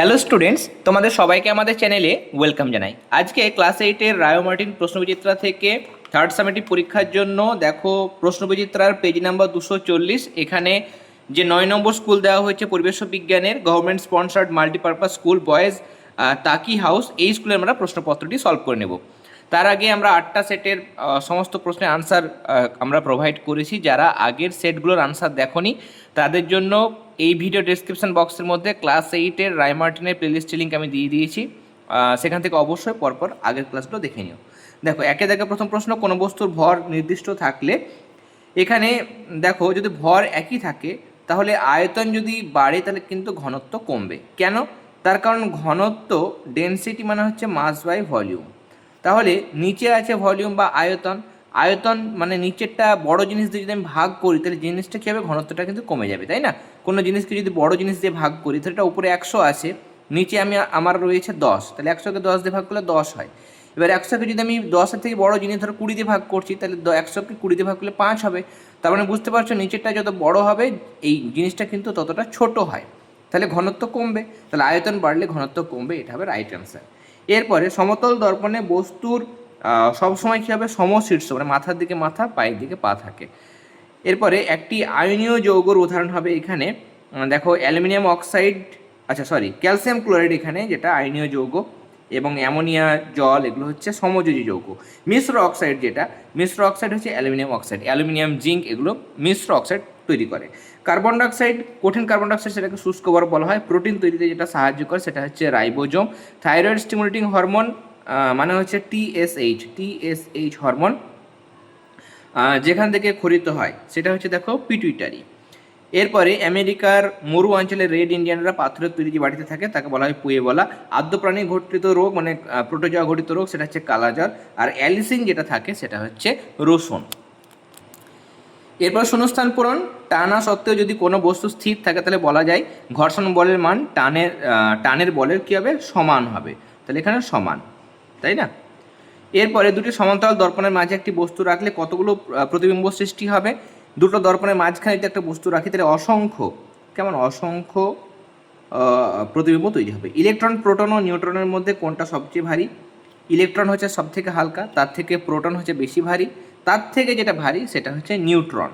Hello students তোমাদের সবাইকে আমাদের চ্যানেলে ওয়েলকাম জানাই। আজকে ক্লাস এইটের রায় মার্টিন প্রশ্নবিচিত্রা থেকে থার্ড সামেটিভ পরীক্ষার জন্য দেখো প্রশ্নবিচিত্রার পেজ নাম্বার দুশো চল্লিশ, এখানে যে নয় নম্বর স্কুল দেওয়া হয়েছে পরিবেশ বিজ্ঞানের government sponsored multipurpose school boys তাকি হাউস এই স্কুলে আমরা প্রশ্নপত্রটি সলভ করে নেব। তার আগে আমরা আটটা সেটের সমস্ত প্রশ্নের আনসার আমরা প্রোভাইড করেছি। যারা আগের সেটগুলোর আনসার দেখনি, তাদের জন্য এই ভিডিও ডেসক্রিপশন বক্সের মধ্যে ক্লাস এইটের রায়মার্টিনের প্লেলিস্ট লিঙ্ক আমি দিয়ে দিয়েছি। সেখান থেকে অবশ্যই পরপর আগের ক্লাসগুলো দেখে নিও। দেখো, একে দেখে প্রথম প্রশ্ন, কোনো বস্তুর ভর নির্দিষ্ট থাকলে, এখানে দেখো, যদি ভর একই থাকে, তাহলে আয়তন যদি বাড়ে, তাহলে কিন্তু ঘনত্ব কমবে। কেন? তার কারণ ঘনত্ব ডেনসিটি মানে হচ্ছে মাস বাই ভলিউম তাহলে নিচে আছে ভলিউম বা আয়তন। আয়তন মানে নিচেরটা বড় জিনিস দিয়ে যদি আমি ভাগ করি, তাহলে জিনিসটা কী হবে? ঘনত্বটা কিন্তু কমে যাবে, তাই না? কোনো জিনিসকে যদি বড় জিনিস দিয়ে ভাগ করি, তাহলে এটা উপরে একশো আছে, নিচে আমি আমার রয়েছে দশ। তাহলে একশোকে দশ দিয়ে ভাগ করলে দশ হয়। এবার একশোকে যদি আমি দশের থেকে বড় জিনিস ধরো কুড়ি দিয়ে ভাগ করছি, তাহলে একশোকে কুড়ি দিয়ে ভাগ করলে পাঁচ হবে। তার মানে বুঝতে পারছ, নিচেরটা যত বড় হবে, এই জিনিসটা কিন্তু ততটা ছোট হয়। তাহলে ঘনত্ব কমবে। তাহলে আয়তন বাড়লে ঘনত্ব কমবে, এটা হবে রাইট অ্যান্সার। এরপরে সমতল দর্পণে বস্তুর সবসময় কী হবে? সমশীর্ষ মানে মাথার দিকে মাথা, পায়ের দিকে পা থাকে। এরপরে একটি আয়নীয় যৌগর উদাহরণ হবে এখানে। দেখো, অ্যালুমিনিয়াম অক্সাইড আচ্ছা সরি ক্যালসিয়াম ক্লোরাইড এখানে, যেটা আয়নীয় যৌগ, এবং অ্যামোনিয়া, জল, এগুলো হচ্ছে সমযোজী যৌগ। মিশ্র অক্সাইড যেটা, মিশ্র অক্সাইড হচ্ছে অ্যালুমিনিয়াম অক্সাইড। অ্যালুমিনিয়াম জিঙ্ক, এগুলো মিশ্র অক্সাইড তৈরি করে। কার্বন ডাইঅক্সাইড, কঠিন কার্বন ডাইঅক্সাইড সেটাকে শুষ্ক বরফ বলা হয়। প্রোটিন তৈরিতে যেটা সাহায্য করে সেটা হচ্ছে রাইবোজোম। থাইরয়েড স্টিমুলেটিং হরমোন মানে হচ্ছে টিএসএইচ টিএসএইচ হরমোন যেখান থেকে খরিত হয়। সেটা হচ্ছে দেখো পিটুইটারি। এরপরে আমেরিকার মরু অঞ্চলে রেড ইন্ডিয়ানরা পাথরের তৈরি যে বাড়িতে থাকে, তাকে বলা হয় পুয়ে বলা। আদ্য প্রাণী ঘটিত রোগ মানে প্রোটোজোয়া ঘটিত রোগ, সেটা হচ্ছে কালাজ্বর আর অ্যালিসিন যেটা থাকে, সেটা হচ্ছে রসুন এরপর শূন্যস্থান পূরণ, টানা সত্ত্বেও যদি কোনো বস্তু স্থির থাকে তাহলে বলা যায় ঘর্ষণ বলের মান টানের টানের বলের কী হবে? সমান হবে। তাহলে এখানে সমান, তাই না? এরপরে দুটি সমান্তরাল দর্পণের মাঝে একটি বস্তু রাখলে কতগুলো প্রতিবিম্ব সৃষ্টি হবে? দুটো দর্পণের মাঝখানে যদি একটা বস্তু রাখি তাহলে অসংখ্য, কেমন? অসংখ্য প্রতিবিম্ব তৈরি হবে। ইলেকট্রন, প্রোটন ও নিউট্রনের মধ্যে কোনটা সবচেয়ে ভারী? ইলেকট্রন হচ্ছে সব থেকে হালকা, তার থেকে প্রোটন হচ্ছে বেশি ভারী। তার থেকে যেটা ভারী সেটা হচ্ছে নিউট্রন।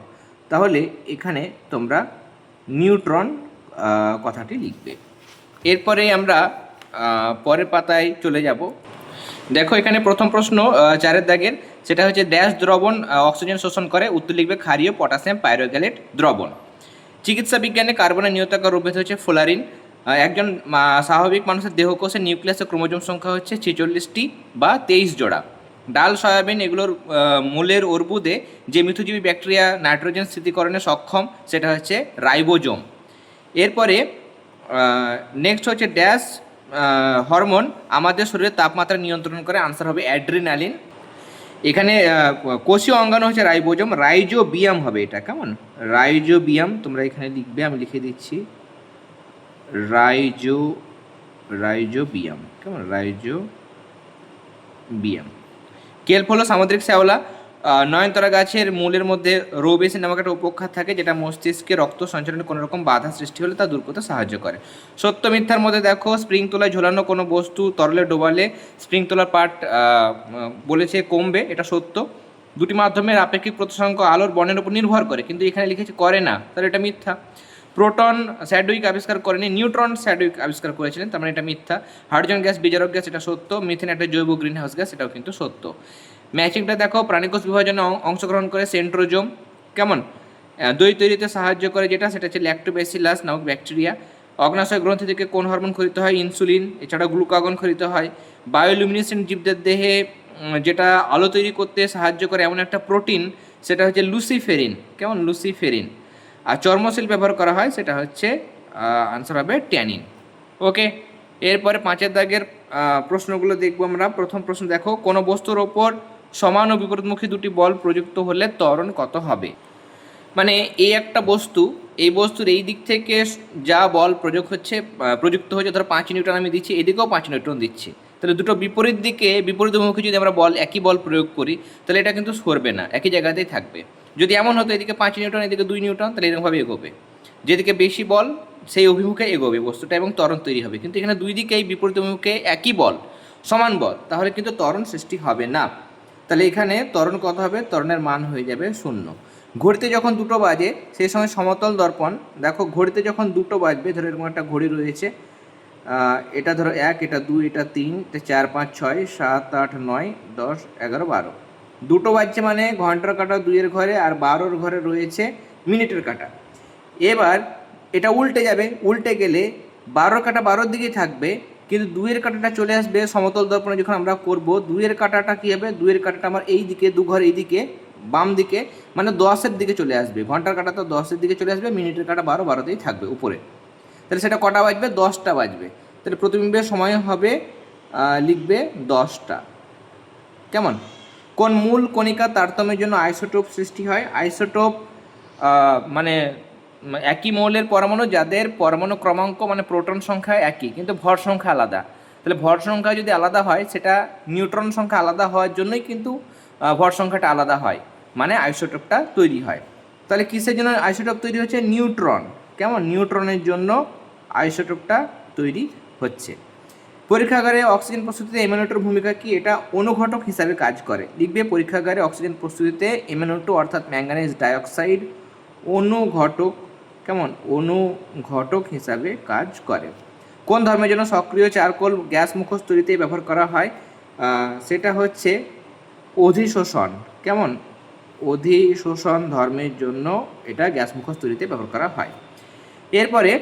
তাহলে এখানে তোমরা নিউট্রন কথাটি লিখবে। এরপরে আমরা পরের পাতায় চলে যাব। দেখো এখানে প্রথম প্রশ্ন চারের দাগের সেটা হচ্ছে, ড্যাশ দ্রবণ অক্সিজেন শোষণ করে, উত্তর লিখবে, ক্ষারীয় পটাশিয়াম পাইরোগ্যালেট দ্রবণ। চিকিৎসা বিজ্ঞানে কার্বনের নিয়তাকার রূপে হচ্ছে ফ্লোরিন একজন স্বাভাবিক মানুষের দেহকোষে নিউক্লিয়াসের ক্রোমোজোম সংখ্যা হচ্ছে ছেচল্লিশটি বা তেইশ জোড়া। ডাল, সয়াবিন এগুলোর মূলের অর্বুদে যে মিথুজীবী ব্যাকটেরিয়া নাইট্রোজেন স্থিতিকরণে সক্ষম, সেটা হচ্ছে রাইবোজোম। এরপরে নেক্সট হচ্ছে ড্যাশ হরমোন। আমাদের শরীরের তাপমাত্রা নিয়ন্ত্রণ করে আনসার হবে অ্যাড্রিনালিন এখানে কোষীয় অঙ্গাণু হচ্ছে রাইবোজোম। রাইজোবিয়াম হবে এটা, কেমন? রাইজোবিয়াম, তোমরা এখানে লিখবে, আমি লিখে দিচ্ছি। রাইজো, রাইজোবিয়াম, কেমন? রাইজো বিয়াম কেল্প হলো সামুদ্রিক শ্যাওলা নয়নতরা গাছের মূলের মধ্যে রোবেসিন নামক একটা উপক্ষার থাকে যেটা মস্তিষ্কে রক্ত সঞ্চালনে কোনো রকম বাধা সৃষ্টি হলে তা দূর করতে সাহায্য করে। সত্য মিথ্যার মধ্যে দেখো, স্প্রিং তোলায় ঝোলানো কোনো বস্তু তরলে, ডোবালে স্প্রিং তোলার পার্ট বলেছে কমবে, এটা সত্য। দুটি মাধ্যমের আপেক্ষিক প্রতিসংখ্য আলোর বর্ণের উপর নির্ভর করে, কিন্তু এখানে লিখেছে করে না, তাহলে এটা মিথ্যা। প্রোটন স্যাডউইক আবিষ্কার করেনি, নিউট্রন স্যাডউইক আবিষ্কার করেছিলেন, তার মানে এটা মিথ্যা। হাইড্রোজেন গ্যাস, বিজারক গ্যাস, এটা সত্য। মিথেন একটা জৈব গ্রিন হাউস গ্যাস, এটাও কিন্তু সত্য। ম্যাচিংটা দেখো, প্রাণীকোষ বিভাজনে অংশগ্রহণ করে সেন্ট্রোজোম। কেমন? দই তৈরিতে সাহায্য করে যেটা, সেটা হচ্ছে ল্যাক্টোবেসিলাস নামক ব্যাকটেরিয়া অগ্নাশয় গ্রন্থি থেকে কোন হরমোন খরিত হয়? ইনসুলিন এছাড়া গ্লুকাগন খরিত হয়। বায়োলুমিনেসেন্ট জীবদের দেহে যেটা আলো তৈরি করতে সাহায্য করে এমন একটা প্রোটিন, সেটা হচ্ছে লুসিফেরিন কেমন? লুসিফেরিন আর চর্মশিল ব্যবহার করা হয় সেটা হচ্ছে আনসার হবে ট্যানিন ওকে এরপরে পাঁচের দাগের প্রশ্নগুলো দেখব আমরা। প্রথম প্রশ্ন দেখো, কোনো বস্তুর ওপর সমান ও বিপরীতমুখী দুটি বল প্রযুক্ত হলে ত্বরণ কত হবে? মানে এই একটা বস্তু, এই বস্তুর এই দিক থেকে যা বল প্রয়োগ হচ্ছে প্রযুক্ত হচ্ছে ধরো পাঁচ নিউটন আমি দিচ্ছি, এদিকেও পাঁচ নিউটন দিচ্ছি। তাহলে দুটো বিপরীত দিকে বিপরীতমুখী যদি আমরা বল, একই বল প্রয়োগ করি, তাহলে এটা কিন্তু সরবে না, একই জায়গাতেই থাকবে। যদি এমন হতো, এদিকে পাঁচ নিউটন, এদিকে দুই নিউটন, তাহলে এরকমভাবে এগোবে। যেদিকে বেশি বল, সেই অভিমুখে এগোবে বস্তুটা এবং ত্বরণ তৈরি হবে। কিন্তু এখানে দুই দিকেই বিপরীত অভিমুখে একই বল, সমান বল, তাহলে কিন্তু ত্বরণ সৃষ্টি হবে না। তাহলে এখানে ত্বরণ কত হবে? ত্বরণের মান হয়ে যাবে শূন্য। ঘড়িতে যখন দুটো বাজে, সেই সময় সমতল দর্পণ, দেখো ঘড়িতে যখন দুটো বাজবে, ধরো এরকম একটা ঘড়ি রয়েছে এটা ধরো এক, এটা দুই, এটা তিন, এটা চার, পাঁচ, ছয়, সাত, আট, নয়, দশ, এগারো, বারো। দুটো বাজছে মানে ঘণ্টার কাটা দুইয়ের ঘরে আর বারোর ঘরে রয়েছে মিনিটের কাটা। এবার এটা উল্টে যাবে, উল্টে গেলে বারোর কাটা বারোর দিকেই থাকবে, কিন্তু দুইয়ের কাটাটা চলে আসবে সমতল দর্পণে যখন আমরা করব, দুইয়ের কাটাটা কী হবে? দুইয়ের কাটাটা আমার এই দিকে, দু ঘর এই দিকে, বাম দিকে মানে দশের দিকে চলে আসবে। ঘণ্টার কাটা তো দশের দিকে চলে আসবে, মিনিটের কাটা বারো, বারোতেই থাকবে উপরে। তাহলে সেটা কটা বাজবে? দশটা বাজবে। তাহলে প্রতিবিম্বের সময় হবে লিখবে দশটা। কেমন? কোন মূল কণিকা তারতম্যের জন্য আইসোটোপ সৃষ্টি হয়? আইসোটোপ মানে একই মৌলের পরমাণু যাদের পরমাণু ক্রমাঙ্ক মানে প্রোটন সংখ্যা একই, কিন্তু ভর সংখ্যা আলাদা। তাহলে ভর সংখ্যা যদি আলাদা হয়, সেটা নিউট্রন সংখ্যা আলাদা হওয়ার জন্যই কিন্তু ভর সংখ্যাটা আলাদা হয়। মানে আইসোটোপটা তৈরি হয়। তাহলে কিসের জন্য আইসোটোপ তৈরি হচ্ছে নিউট্রন। কেমন নিউট্রনের জন্য আইসোটোপটা তৈরি হচ্ছে? পরীক্ষাগারে অক্সিজেন প্রস্তুতিতে এমএনওটোর ভূমিকা কি? এটা অনুঘটক হিসাবে কাজ করে। লিখবে পরীক্ষাগারে অক্সিজেন প্রস্তুতিতে এমএনওটো অর্থাৎ ম্যাঙ্গানিজ ডাইঅক্সাইড অনুঘটক, কেমন? অনুঘটক হিসাবে কাজ করে। কোন ধর্মের জন্য সক্রিয় চারকোল গ্যাস মুখোশ তৈরিতে ব্যবহার করা হয়? সেটা হচ্ছে অধিশোষণ, কেমন? অধিশোষণ ধর্মের জন্য এটা গ্যাস মুখোশ তৈরিতে ব্যবহার করা হয়। এরপরে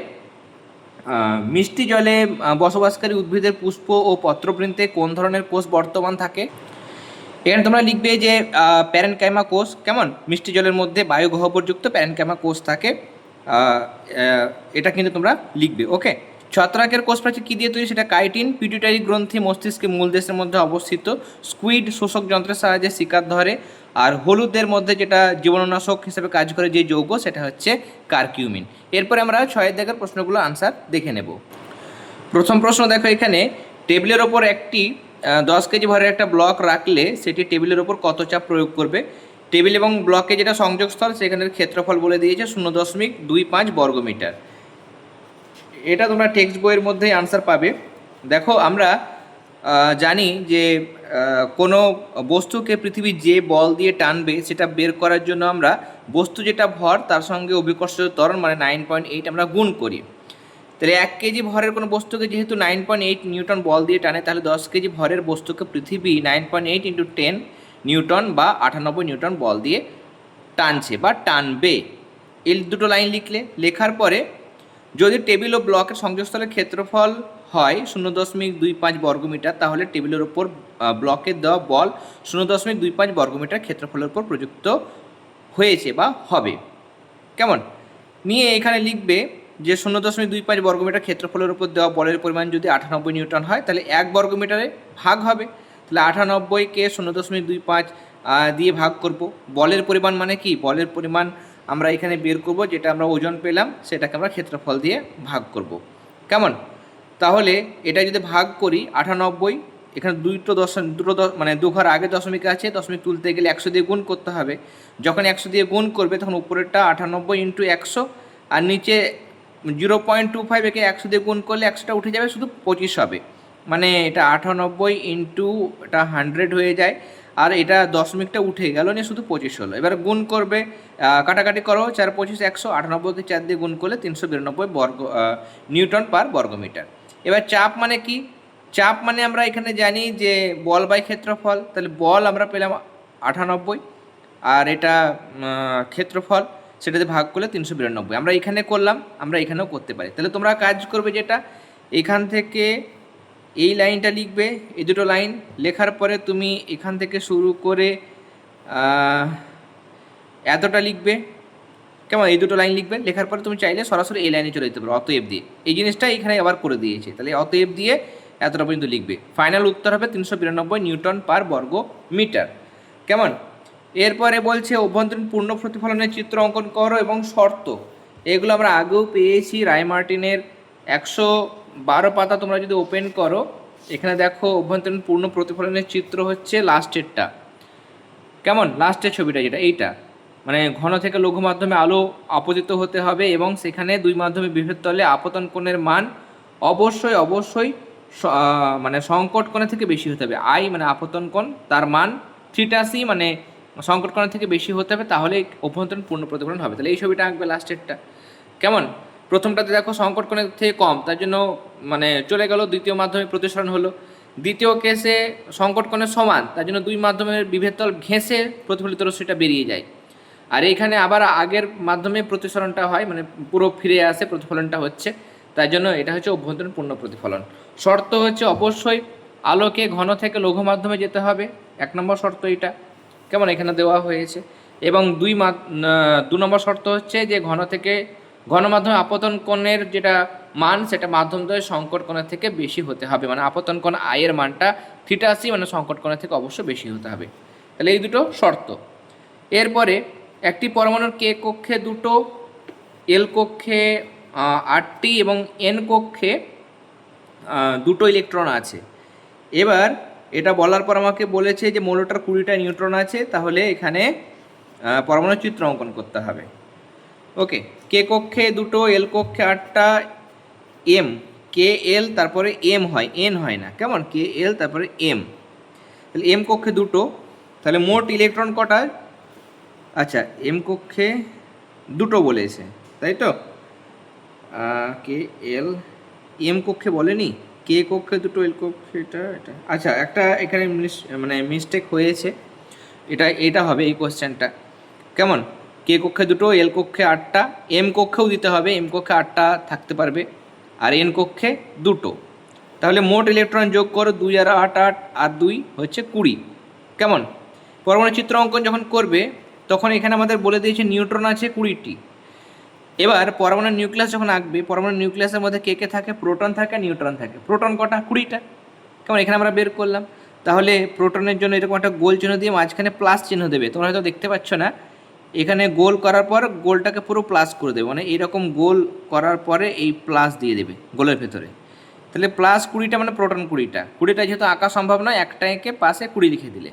মিষ্টি জলে বসবাসকারী উদ্ভিদের পুষ্প ও পত্রবৃন্তে কোন ধরনের কোষ বর্তমান থাকে? এখানে তোমরা লিখবে যে প্যারেনকাইমা কোষ, কেমন? মিষ্টি জলের মধ্যে বায়ু গহ্বরযুক্ত প্যারেনকাইমা কোষ থাকে। এটা কিন্তু তোমরা লিখবে, ওকে? ছত্রাকের কোষ প্রাচীর কী দিয়ে তৈরি? সেটা কাইটিন পিটুইটারি গ্রন্থি মস্তিষ্কে মূল দেশের মধ্যে অবস্থিত, স্কুইড শোষক যন্ত্রের সাহায্যে শিকার ধরে, আর হলুদের মধ্যে যেটা জীবাণুনাশক হিসেবে কাজ করে যে যৌগ, সেটা হচ্ছে কার্কিউমিন। এরপরে আমরা ছয়ের দাগের প্রশ্নগুলো আনসার দেখে নেব। প্রথম প্রশ্ন দেখো এখানে, টেবিলের ওপর একটি দশ কেজি ভরের একটা ব্লক রাখলে সেটি টেবিলের ওপর কত চাপ প্রয়োগ করবে? টেবিল এবং ব্লকে যেটা সংযোগস্থল, সেখানের ক্ষেত্রফল বলে দিয়েছে শূন্য দশমিক দুই পাঁচ বর্গমিটার। এটা তোমরা টেক্সট বইয়ের মধ্যেই আনসার পাবে। দেখো, আমরা জানি যে কোনো বস্তুকে পৃথিবী যে বল দিয়ে টানবে, সেটা বের করার জন্য আমরা বস্তু যেটা ভর, তার সঙ্গে অভিকর্ষ ত্বরণ মানে নাইন পয়েন্ট এইট আমরা গুণ করি। তাহলে এক কেজি ভরের কোনো বস্তুকে যেহেতু নাইন পয়েন্ট এইট নিউটন বল দিয়ে টানে, তাহলে দশ কেজি ভরের বস্তুকে পৃথিবী nine point eight into ten newton বা আটানব্বই নিউটন বল দিয়ে টানছে বা টানবে। এই দুটো লাইন লিখলে, লেখার পরে যদি টেবিল ও ব্লকের সংযোগস্থলের ক্ষেত্রফল হয় শূন্য দশমিক দুই পাঁচ বর্গমিটার তাহলে টেবিলের ওপর আহ, ব্লকের দেওয়া বল শূন্য দশমিক দুই পাঁচ বর্গমিটার ক্ষেত্রফলের উপর প্রযুক্ত হয়েছে বা হবে। কেমন? নিয়ে এখানে লিখবে যে শূন্য দশমিক দুই পাঁচ বর্গমিটার ক্ষেত্রফলের উপর দেওয়া বলের পরিমাণ যদি আটানব্বই নিউটন হয় তাহলে এক বর্গমিটারে ভাগ হবে। তাহলে আটানব্বইকে শূন্য দশমিক দুই পাঁচ দিয়ে ভাগ করব। বলের পরিমাণ মানে কি? বলের পরিমাণ আমরা এখানে বের করব, যেটা আমরা ওজন পেলাম, সেটাকে আমরা ক্ষেত্রফল দিয়ে ভাগ করব। কেমন? তাহলে এটা যদি ভাগ করি আটানব্বই, এখানে দুটো দশ দুটো মানে দু ঘর আগে দশমিক আছে, দশমিক তুলতে গেলে একশো দিয়ে গুণ করতে হবে। যখন একশো দিয়ে গুণ করবে, তখন উপরেরটা আটানব্বই ইন্টু একশো, আর নিচে জিরো পয়েন্ট টু ফাইভ একে একশো দিয়ে গুণ করলে একশোটা উঠে যাবে, শুধু পঁচিশ হবে। মানে এটা আটানব্বই ইন্টু এটা হান্ড্রেড হয়ে যায়, আর এটা দশমিকটা উঠে গেল, নিয়ে শুধু পঁচিশ হলো। এবার গুণ করবে কাটাকাটি করো, চার পঁচিশ একশো আটানব্বইকে চার দিয়ে গুণ করলে তিনশো বিরানব্বই বর্গ নিউটন পার বর্গমিটার। এবার চাপ মানে কি? চাপ মানে আমরা এখানে জানি যে বল বাই ক্ষেত্রফল, তাহলে বল আমরা পেলাম আটানব্বই, আর এটা ক্ষেত্রফল, সেটাতে ভাগ করলে তিনশো বিরানব্বই। আমরা এখানে করলাম, আমরা এখানেও করতে পারি। তাহলে তোমরা কাজ করবে যেটা, এখান থেকে এই লাইনটা লিখবে, এই দুটো লাইন লেখার পরে তুমি এখান থেকে শুরু করে এতটা লিখবে। কেমন? এই দুটো লাইন লিখবে, লেখার পরে তুমি চাইলে সরাসরি এই লাইনে চলে যেতে পারো, অতএব দিয়ে। এই জিনিসটা এখানে আবার করে দিয়েছে। তাহলে অতএব দিয়ে এতটা পর্যন্ত লিখবে। ফাইনাল উত্তর হবে তিনশো বিরানব্বই নিউটন পার বর্গ মিটার কেমন? এরপরে বলছে, অভ্যন্তরীণ পূর্ণ প্রতিফলনের চিত্র অঙ্কন করো এবং শর্ত। এগুলো আমরা আগেও পেয়েছি রায় মার্টিনের একশো বারো পাতা তোমরা যদি ওপেন করো, এখানে দেখো অভ্যন্তরীণ পূর্ণ প্রতিফলনের চিত্র হচ্ছে লাস্টেরটা কেমন? লাস্টের ছবিটা যেটা, এইটা। মানে ঘন থেকে লঘু মাধ্যমে আলো আপতিত হতে হবে এবং সেখানে দুই মাধ্যমে বিভেদ তলে আপতন কোণের মান অবশ্যই অবশ্যই মানে সংকট কোণের থেকে বেশি হতে হবে। আই মানে আপতন কোণ, তার মান থ্রিটা সি মানে সংকট কোণের থেকে বেশি হতে হবে, তাহলে অভ্যন্তরীণ পূর্ণ প্রতিফলন হবে। তাহলে এই ছবিটা আঁকবে লাস্টেরটা কেমন? প্রথমটাতে দেখো সংকট কোণের থেকে কম, তার জন্য মানে চলে গেল, দ্বিতীয় মাধ্যমে প্রতিসরণ হলো। দ্বিতীয় কেসে সংকট কোণের সমান, তার জন্য দুই মাধ্যমের বিভেদ তল ঘেঁষে প্রতিফলিত রশ্মিটা বেরিয়ে যায়। আর এখানে আবার আগের মাধ্যমে প্রতিসরণটা হয় মানে পুরো ফিরে আসে, প্রতিফলনটা হচ্ছে। তাই জন্য এটা হচ্ছে অভ্যন্তরীণ পূর্ণ প্রতিফলন। শর্ত হচ্ছে অবশ্যই আলোকে ঘন থেকে লঘু মাধ্যমে যেতে হবে, এক নম্বর শর্ত এটা, কেমন এখানে দেওয়া হয়েছে। এবং দুই মা- দু নম্বর শর্ত হচ্ছে যে ঘন থেকে ঘন মাধ্যমে আপতন কোণের যেটা মান, সেটা মাধ্যম দ্বয় সংকট কোণের থেকে বেশি হতে হবে। মানে আপতন কোণ আয়ের মানটা থিটাসি মানে সংকট কোণের থেকে অবশ্যই বেশি হতে হবে। তাহলে এই দুটো শর্ত। এরপরে একটি পরমাণুর কে কক্ষে দুটো, এল কক্ষে আটটি এবং এন কক্ষে দুটো ইলেকট্রন আছে। এবার এটা বলার পর আমাকে বলেছে যে মৌলটার কুড়িটা নিউট্রন আছে, তাহলে এখানে পরমাণু চিত্র অঙ্কন করতে হবে। ওকে, কে কক্ষে দুটো, এল কক্ষে আটটা, এম, কে এল তারপরে এম হয়, এন হয় না, কেমন? কে এল তারপরে এম। তাহলে এম কক্ষে দুটো, তাহলে মোট ইলেকট্রন কটা? আচ্ছা এম কক্ষে দুটো বলেছে, তাই তো? কে এল, এম কক্ষে বলেনি? কে কক্ষে দুটো, এল কক্ষে এটা এটা। আচ্ছা একটা এখানে মানে মিস্টেক হয়েছে, এটা এটা হবে এই কোশ্চেনটা কেমন? কে কক্ষে দুটো, এল কক্ষে আটটা, এম কক্ষেও দিতে হবে, এম কক্ষে আটটা থাকতে পারবে, আর এন কক্ষে দুটো। তাহলে মোট ইলেকট্রন যোগ করো দুই আর আট আট, আর দুই হচ্ছে কুড়ি। কেমন? পরমাণু চিত্র অঙ্কন যখন করবে, তখন এখানে আমাদের বলে দিয়েছে নিউট্রন আছে কুড়িটি। এবার পরমাণু নিউক্লিয়াস যখন আঁকবে, পরমাণু নিউক্লিয়াসের মধ্যে কে কে থাকে? প্রোটন থাকে, নিউট্রন থাকে। প্রোটন কটা? কুড়িটা। কেমন? এখানে আমরা বের করলাম। তাহলে প্রোটনের জন্য এরকম একটা গোল চিহ্ন দিয়ে মাঝখানে প্লাস চিহ্ন দেবে। তোমরা হয়তো দেখতে পাচ্ছ না এখানে গোল করার পর গোলটাকে পুরো প্লাস করে দেবে। মানে এরকম গোল করার পরে এই প্লাস দিয়ে দেবে গোলের ভেতরে। তাহলে প্লাস কুড়িটা মানে প্রোটন কুড়িটা। কুড়িটা যেহেতু আঁকা সম্ভব নয়, একটা এঁকে পাশে কুড়ি লিখে দিলে।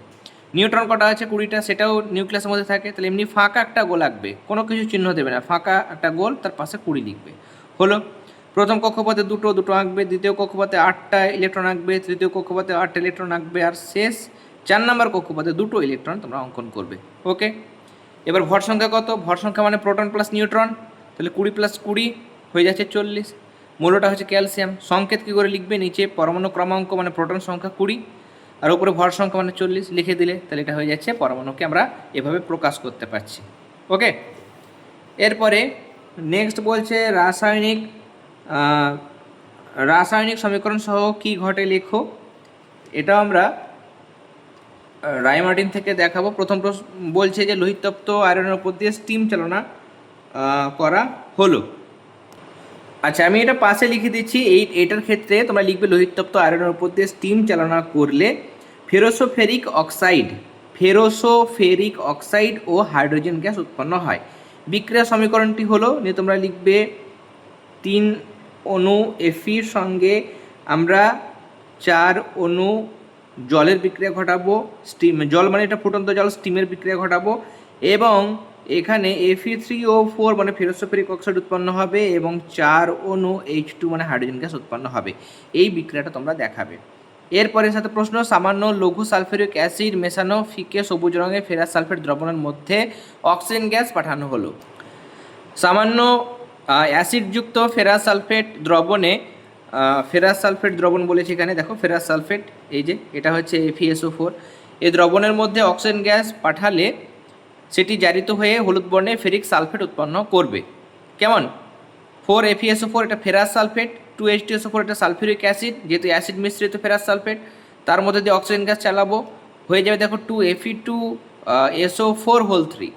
নিউট্রন কটা আছে কুড়িটা, সেটাও নিউক্লিয়াসের মধ্যে থাকে। তাহলে এমনি ফাঁকা একটা গোল আঁকবে। কোনো কিছু চিহ্ন দেবে না। ফাঁকা একটা গোল তার পাশে কুড়ি লিখবে। হলো, প্রথম কক্ষপথে দুটো দুটো আঁকবে। দ্বিতীয় কক্ষপথে আটটা ইলেকট্রন আঁকবে। তৃতীয় কক্ষপথে আটটা ইলেকট্রন আঁকবে। আর শেষ চার নম্বর কক্ষপথে দুটো ইলেকট্রন তোমরা অঙ্কন করবে। ওকে এবার ভর সংখ্যা কত? ভর সংখ্যা মানে প্রোটন প্লাস নিউট্রন তাহলে কুড়ি প্লাস কুড়ি হয়ে যাচ্ছে চল্লিশ। মূলটা হচ্ছে ক্যালসিয়াম সংকেত কী করে লিখবে? নিচে পরমাণু ক্রমাঙ্ক মানে প্রোটন সংখ্যা কুড়ি, আর উপরে ভর সংখ্যা মানে চল্লিশ। লিখে দিলে তাহলে এটা হয়ে যাচ্ছে পরমাণুকে আমরা এভাবে প্রকাশ করতে পারছি। ওকে? এরপরে নেক্সট বলছে রাসায়নিক রাসায়নিক সমীকরণ সহ কী ঘটে লেখো? এটা আমরা রায়মার্টিন থেকে দেখাবো। প্রথম প্রশ্ন বলছে যে লোহিতপ্ত আয়রনের উপর দিয়ে স্টিম চালনা করা হলো। আচ্ছা আমি এটা পাশে লিখে দিচ্ছি, এই, এটার ক্ষেত্রে তোমরা লিখবে লোহিতপ্ত আয়রনের উপর দিয়ে স্টিম চালনা করলে ফেরোসোফেরিক অক্সাইড ফেরোসোফেরিক অক্সাইড ও হাইড্রোজেন গ্যাস উৎপন্ন হয়। বিক্রিয়া সমীকরণটি হলো, নিয়ে তোমরা লিখবে তিন অণু এফির সঙ্গে আমরা চার অণু জলের বিক্রিয়া ঘটাবো স্টিম জল মানে এটা ফুটন্ত জল স্টিমের বিক্রিয়া ঘটাবো এবং এখানে এফি থ্রি ও ফোর মানে ফেরোসোফেরিক অক্সাইড উৎপন্ন হবে এবং চার অণু এইচ টু মানে হাইড্রোজেন গ্যাস উৎপন্ন হবে। এই বিক্রিয়াটা তোমরা দেখাবে। এরপরে সাথে প্রশ্ন, সামান্য লঘু সালফেরিক অ্যাসিড মেশানো, ফিকে সবুজ রঙের ফেরাস সালফেট দ্রবণের মধ্যে অক্সিজেন গ্যাস পাঠানো হলো। সামান্য অ্যাসিডযুক্ত ফেরাস সালফেট দ্রবণে ফেরাস সালফেট দ্রবণ বলেছি এখানে। দেখো ফেরাস সালফেট এই যে, এটা হচ্ছে এফিএসও ফোর এই দ্রবণের মধ্যে অক্সিজেন গ্যাস পাঠালে সেটি জারিত হয়ে হলুদ বর্ণে ফেরিক সালফেট উৎপন্ন করবে। কেমন? Four F E S O four এটা ferrous sulphate two H two S O four এটা সালফিউরিক অ্যাসিড যেহেতু অ্যাসিড মিশ্রিত ফেরাস সালফেট তার মধ্যে দিয়ে অক্সিজেন গ্যাস চালাবো। হয়ে যাবে, দেখো two F E two S O four whole three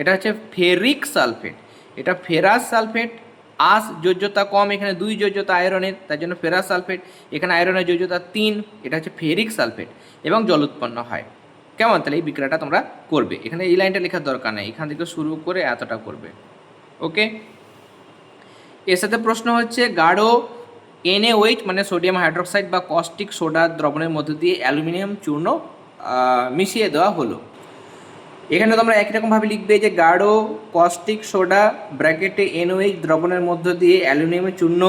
এটা হচ্ছে ফেরিক সালফেট এটা ফেরাস সালফেট আস যোজ্যতা কম, এখানে দুই যোজ্যতা আয়রনের, তার জন্য ফেরাস সালফেট, এখানে আয়রনের যোজ্যতা তিন, এটা হচ্ছে ফেরিক সালফেট এবং জল উৎপন্ন হয়। কেমন? তাহলে এই বিক্রিয়াটা তোমরা করবে। এখানে এই লাইনটা লেখার দরকার নেই, এখান থেকে শুরু করে এতটা করবে। ওকে? এর সাথে প্রশ্ন হচ্ছে, গাঢ় এনএ ওইট মানে সোডিয়াম হাইড্রোক্সাইড বা কস্টিক সোডা দ্রবণের মধ্য দিয়ে অ্যালুমিনিয়াম চূর্ণ মিশিয়ে দেওয়া হলো। এখানে তোমরা একই রকমভাবে লিখবে যে গাঢ় কস্টিক সোডা ব্র্যাকেটে এনওএইচ দ্রবণের মধ্য দিয়ে অ্যালুমিনিয়ামের চূর্ণ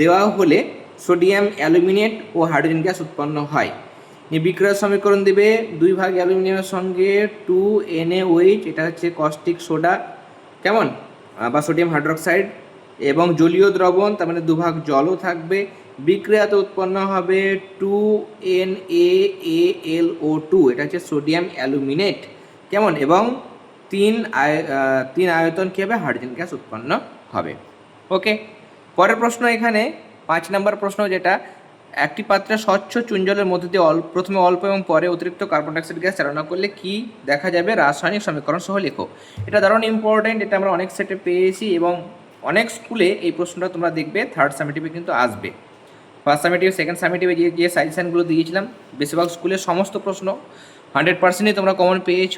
দেওয়া হলে সোডিয়াম, অ্যালুমিনেট ও হাইড্রোজেন গ্যাস উৎপন্ন হয়। বিক্রয় সমীকরণ দেবে দুই ভাগ অ্যালুমিনিয়ামের সঙ্গে টু এনএওএইচ এটা হচ্ছে কস্টিক সোডা কেমন? বা সোডিয়াম হাইড্রোক্সাইড এবং জলীয় দ্রবণ, তার মানে দুভাগ জলও থাকবে। বিক্রিয়াতে উৎপন্ন হবে two N A L O two এটা হচ্ছে সোডিয়াম অ্যালুমিনেট কেমন? এবং তিন আয়- তিন আয়তন কী হবে? হাইড্রোজেন গ্যাস উৎপন্ন হবে। ওকে পরের প্রশ্ন এখানে, পাঁচ নম্বর প্রশ্ন যেটা, একটি পাত্রে স্বচ্ছ চুঞ্জলের মধ্যে দিয়ে অল্প প্রথমে অল্প এবং পরে অতিরিক্ত কার্বন ডাইঅক্সাইড গ্যাস চালনা করলে কি দেখা যাবে? রাসায়নিক সমীকরণ সহ লেখো। এটা দারুণ ইম্পর্টেন্ট এটা আমরা অনেক সেটে পেয়েছি এবং অনেক স্কুলে এই প্রশ্নটা তোমরা দেখবে থার্ড সামিটিভে কিন্তু আসবে। ফার্স্ট সামিটিভ, সেকেন্ড সামিটিভে যে যে সাজেশনগুলো দিয়েছিলাম, বেশিরভাগ স্কুলের সমস্ত প্রশ্ন হান্ড্রেড পার্সেন্টই তোমরা কমন পেয়েছ।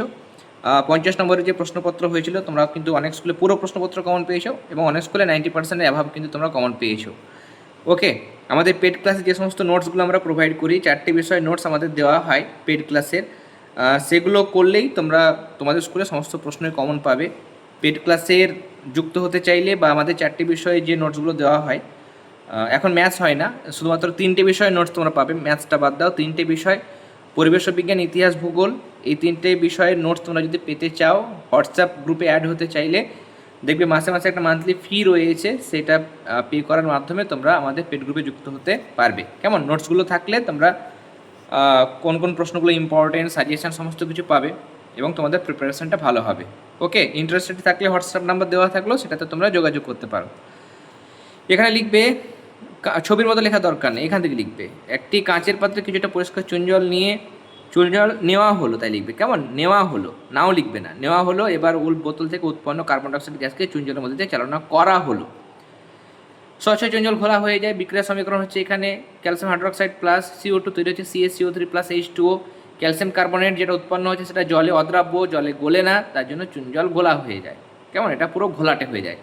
পঞ্চাশ নম্বরের যে প্রশ্নপত্র হয়েছিল, তোমরা কিন্তু অনেক স্কুলে পুরো প্রশ্নপত্র কমন পেয়েছ এবং অনেক স্কুলে নাইনটি পার্সেন্টের অ্যাভাব কিন্তু তোমরা কমন পেয়েছ। ওকে আমাদের পেড ক্লাসে যে সমস্ত নোটসগুলো আমরা প্রোভাইড করি, চারটি বিষয় নোটস আমাদের দেওয়া হয় পেড ক্লাসের সেগুলো করলেই তোমরা তোমাদের স্কুলে সমস্ত প্রশ্নের কমন পাবে। পেড ক্লাসের যুক্ত হতে চাইলে বা আমাদের চারটি বিষয়ে যে নোটসগুলো দেওয়া হয় এখন ম্যাথস হয় না। শুধুমাত্র তিনটে বিষয়ে নোটস তোমরা পাবে। ম্যাথসটা বাদ দাও। তিনটে বিষয়, পরিবেশ বিজ্ঞান, ইতিহাস, ভূগোল, এই তিনটে বিষয়ের নোটস তোমরা যদি পেতে চাও হোয়াটসঅ্যাপ গ্রুপে অ্যাড হতে চাইলে দেখবে মাসে মাসে একটা মান্থলি ফি রয়েছে। সেটা পে করার মাধ্যমে তোমরা আমাদের পেড গ্রুপে যুক্ত হতে পারবে। কেমন? নোটসগুলো থাকলে তোমরা কোন কোন প্রশ্নগুলো ইম্পর্টেন্ট সাজেশন সমস্ত কিছু পাবে এবং তোমাদের প্রিপারেশনটা ভালো হবে। ওকে ইন্টারেস্টেড থাকলে হোয়াটসঅ্যাপ নাম্বার দেওয়া থাকলেও সেটাতে তোমরা যোগাযোগ করতে পারো। এখানে লিখবে ছবির মতো লেখা দরকার নেই, এখান থেকে লিখবে। একটি কাঁচের পাত্রে কিছুটা পরিষ্কার চুন জল নিয়ে, চুন জল নেওয়া হলো, তাই লিখবে। কেমন? নেওয়া হলো, নাও লিখবে না। নেওয়া হলো, এবার উল বোতল থেকে উৎপন্ন কার্বন ডাইঅক্সাইড গ্যাসকে চুন জলের মধ্যে দিয়ে চালনা করা হলো। স্বচ্ছ চুন জল ঘোলা হয়ে যায়, বিক্রিয়া সমীকরণ হচ্ছে এখানে। Calcium hydroxide plus C O two তৈরি হচ্ছে C A C O three plus H two calcium carbonate যেটা উৎপন্ন হচ্ছে, সেটা জলে অদ্রাব্য, জলে গলে না, তার জন্য চুন জল ঘোলা হয়ে যায়। কেমন? এটা পুরো ঘোলাটে হয়ে যায়।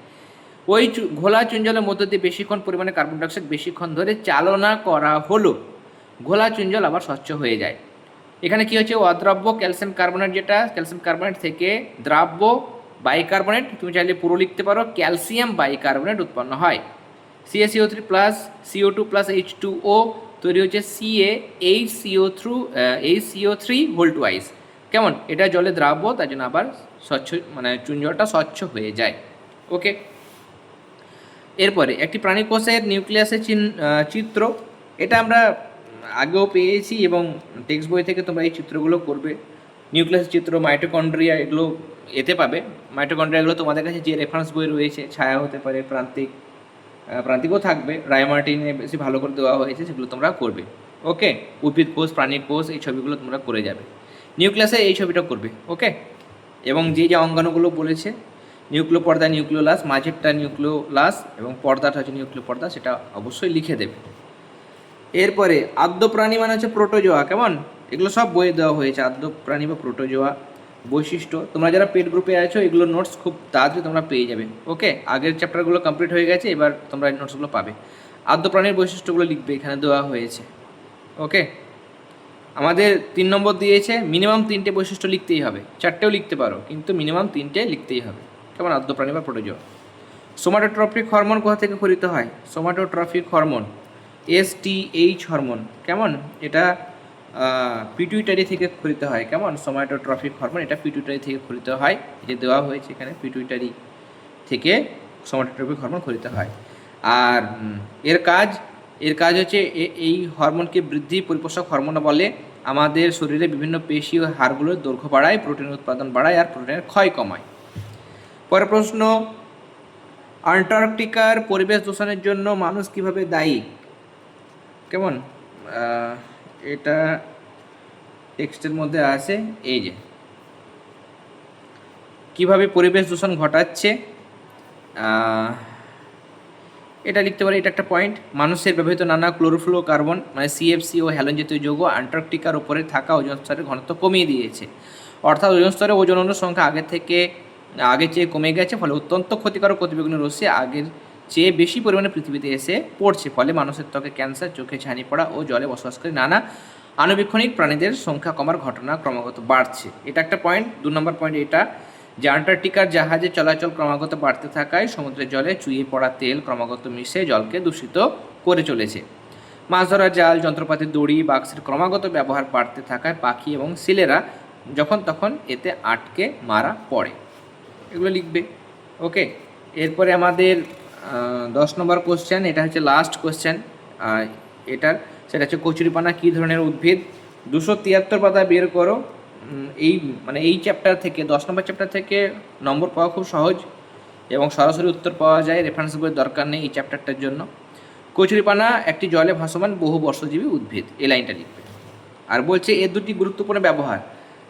ওই ঘোলা চুঞ্জলের মধ্য দিয়ে বেশিক্ষণ পরিমাণে কার্বন ডাইঅক্সাইড বেশিক্ষণ ধরে চালনা করা হলো। ঘোলা চুঞ্জল আবার স্বচ্ছ হয়ে যায়। এখানে কি হচ্ছে? অদ্রাব্য ক্যালসিয়াম কার্বনেট যেটা, ক্যালসিয়াম কার্বনেট থেকে দ্রাব্য বাইকার্বনেট তুমি চাইলে পুরো লিখতে পারো, ক্যালসিয়াম বাইকার্বনেট উৎপন্ন হয়। C A C O three plus C O two plus H two O তৈরি হচ্ছে C A H C O three H C O three volt ওয়াইজ কেমন? এটা জলে দ্রাব্য, তার জন্য আবার স্বচ্ছ মানে চুন স্বচ্ছ হয়ে যায়। ওকে এরপরে একটি প্রাণী কোষের নিউক্লিয়াসের চিত্র। এটা আমরা আগেও পেয়েছি এবং টেক্সট বই থেকে তোমরা এই চিত্রগুলো করবে। নিউক্লিয়াস চিত্র, মাইটোকন্ড্রিয়া এগুলো এতে পাবে। মাইটোকন্ড্রিয়াগুলো তোমাদের কাছে যে রেফারেন্স বই রয়েছে, ছায়া হতে পারে, প্রান্তিক প্রান্তিকও থাকবে। রায়মার্টিনে বেশি ভালো করে দেওয়া হয়েছে, সেগুলো তোমরা করবে। ওকে? উদ্ভিদ কোষ, প্রাণী কোষ, এই ছবিগুলো তোমরা করে যাবে। নিউক্লিয়াসে এই ছবিটা করবে, ওকে? এবং যে যে অঙ্গাণুগুলো বলেছে নিউক্লিয় পর্দা নিউক্লিওলাস, মাঝেরটা নিউক্লিওলাস এবং পর্দাটা হচ্ছে নিউক্লিয় পর্দা সেটা অবশ্যই লিখে দেবে। এরপরে আদ্য প্রাণী মানে হচ্ছে প্রোটোজোয়া, কেমন? এগুলো সব বইয়ে দেওয়া হয়েছে আদ্য প্রাণী বা প্রোটোজোয়া বৈশিষ্ট্য। তোমরা যারা পেড গ্রুপে আছো, এগুলো নোটস খুব তাড়াতাড়ি তোমরা পেয়ে যাবে। ওকে আগের চ্যাপ্টারগুলো কমপ্লিট হয়ে গেছে, এবার তোমরা এই নোটসগুলো পাবে। আদ্য প্রাণীর বৈশিষ্ট্যগুলো লিখবে, এখানে দেওয়া হয়েছে। ওকে আমাদের তিন নম্বর দিয়েছে মিনিমাম তিনটে বৈশিষ্ট্য লিখতেই হবে। চারটেও লিখতে পারো, কিন্তু মিনিমাম তিনটে লিখতেই হবে। কেমন আদ্য প্রাণী বা প্রোটোজোয়া সোমাটোট্রফিক হরমোন কোথা থেকে খরিত হয়? Somatotrophic hormone, S T H hormone, কেমন? এটা পিটুইটারি থেকে খরিত হয়, কেমন? সোমাটোট্রফিক হরমোন, এটা পিটুইটারি থেকে খরিত হয় যে দেওয়া হয়েছে এখানে, পিটুইটারি থেকে সোমাটোট্রফিক হরমোন খরিত হয়। আর এর কাজ এর কাজ হচ্ছে এই হরমোনকে বৃদ্ধি পরিপোষক হরমোন বলে আমাদের শরীরে বিভিন্ন পেশি ও হাড়গুলোর দৈর্ঘ্য বাড়ায় প্রোটিন উৎপাদন বাড়ায়, আর প্রোটিনের ক্ষয় কমায়। পরের প্রশ্ন, আন্টার্কটিকার পরিবেশ দূষণের জন্য মানুষ কীভাবে দায়ী? কেমন? এটা টেক্সটের মধ্যে আছে, এই যে। কীভাবে পরিবেশ দূষণ ঘটাচ্ছে? এটা লিখতে পারি, এটা একটা পয়েন্ট মানুষের ব্যবহৃত নানা ক্লোরোফ্লো, কার্বন মানে সিএফসি ও হ্যালোন জাতীয় যৌগ আন্টার্কটিকার উপরে থাকা ওজন স্তরের ঘনত্ব কমিয়ে দিয়েছে। অর্থাৎ ওজন স্তরে ওজন অণুর সংখ্যা আগের থেকে আগের চেয়ে কমে গেছে, ফলে অত্যন্ত ক্ষতিকারক ক্ষতিবিঘ্ন রশ্মি আগের চেয়ে বেশি পরিমাণে পৃথিবীতে এসে পড়ছে, ফলে মানুষের ত্বকে ক্যান্সার, চোখে ছানি পড়া ও জলে বসবাসকারী নানা আণুবীক্ষণিক প্রাণীদের সংখ্যা কমার ঘটনা ক্রমাগত বাড়ছে। এটা একটা পয়েন্ট দু নম্বর পয়েন্ট এটা। যে আন্টার্কটিকার জাহাজে চলাচল ক্রমাগত বাড়তে থাকায় সমুদ্রের জলে চুইয়ে পড়া তেল ক্রমাগত মিশে জলকে দূষিত করে চলেছে। মাছ ধরার জাল, যন্ত্রপাতির দড়ি, বাক্সের ক্রমাগত ব্যবহার বাড়তে থাকায় পাখি এবং সিলেরা যখন তখন এতে আটকে মারা পড়ে। এগুলো লিখবে। ওকে এরপরে আমাদের দশ নম্বর কোশ্চেন এটা হচ্ছে লাস্ট কোশ্চেন এটার, সেটা হচ্ছে কচুরিপানা কী ধরনের উদ্ভিদ? দুশো তিয়াত্তর পাতা বের করো। এই মানে এই চ্যাপ্টার থেকে, দশ নম্বর চ্যাপ্টার থেকে নম্বর পাওয়া খুব সহজ এবং সরাসরি উত্তর পাওয়া যায় রেফারেন্স বইয়ের দরকার নেই এই চ্যাপ্টারটার জন্য। কচুরিপানা একটি জলে ভাসমান বহু বর্ষজীবী উদ্ভিদ, এই লাইনটা লিখবে। আর বলছে এর দুটি গুরুত্বপূর্ণ ব্যবহার।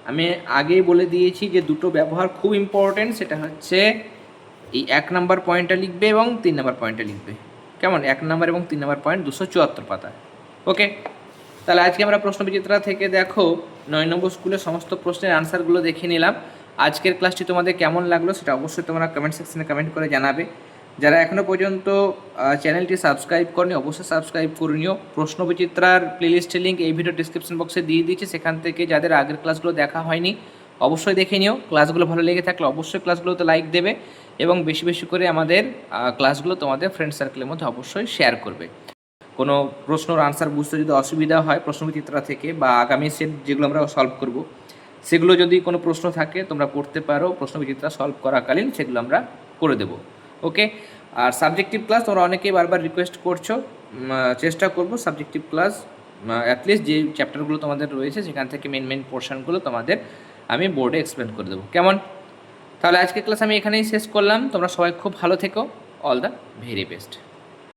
আমি আগেই বলে দিয়েছি যে দুটো ব্যবহার খুব ইম্পর্টেন্ট সেটা হচ্ছে এই এক নাম্বার পয়েন্টটা লিখবে এবং তিন নাম্বার পয়েন্টটা লিখবে। কেমন? এক নাম্বার এবং তিন নাম্বার পয়েন্ট দুশো চুয়াত্তর পাতা। ওকে তাহলে আজকে আমরা প্রশ্ন বিচিত্রা থেকে দেখো, নয় নম্বর স্কুলের সমস্ত প্রশ্নের আনসারগুলো দেখে নিলাম। আজকের ক্লাসটি তোমাদের কেমন লাগল সেটা অবশ্যই তোমরা কমেন্ট সেকশনে কমেন্ট করে জানাবে। যারা এখনও পর্যন্ত চ্যানেলটি সাবস্ক্রাইব করনি, অবশ্যই সাবস্ক্রাইব করে নিও। প্রশ্ন বিচিত্রার প্লেলিস্টের লিঙ্ক এই ভিডিও ডিসক্রিপশন বক্সে দিয়ে দিয়েছি। সেখান থেকে যাদের আগের ক্লাসগুলো দেখা হয়নি, অবশ্যই দেখে নিও। ক্লাসগুলো ভালো লেগে থাকলে অবশ্যই ক্লাসগুলোতে লাইক দেবে এবং বেশি বেশি করে আমাদের ক্লাসগুলো তোমাদের ফ্রেন্ড সার্কেলের মধ্যে অবশ্যই শেয়ার করবে। কোনো প্রশ্নর আনসার বুঝতে যদি অসুবিধা হয় প্রশ্নবিচিত্রা থেকে বা আগামী সেট যেগুলো আমরা সলভ করব, সেগুলো যদি কোনো প্রশ্ন থাকে তোমরা করতে পারো প্রশ্নবিচিত্রা সলভ করাকালীন সেগুলো আমরা করে দেবো। ওকে আর সাবজেক্টিভ ক্লাস তোমরা অনেকেই বারবার রিকোয়েস্ট করছ চেষ্টা করব সাবজেক্টিভ ক্লাস অ্যাটলিস্ট যে চ্যাপ্টারগুলো তোমাদের রয়েছে, সেখান থেকে মেন মেন পোর্শনগুলো তোমাদের আমি বোর্ডে এক্সপ্লেন করে দেবো। কেমন? তাহলে আজকের ক্লাস আমি এখানেই শেষ করলাম। তোমরা সবাই খুব ভালো থেকো। All the very best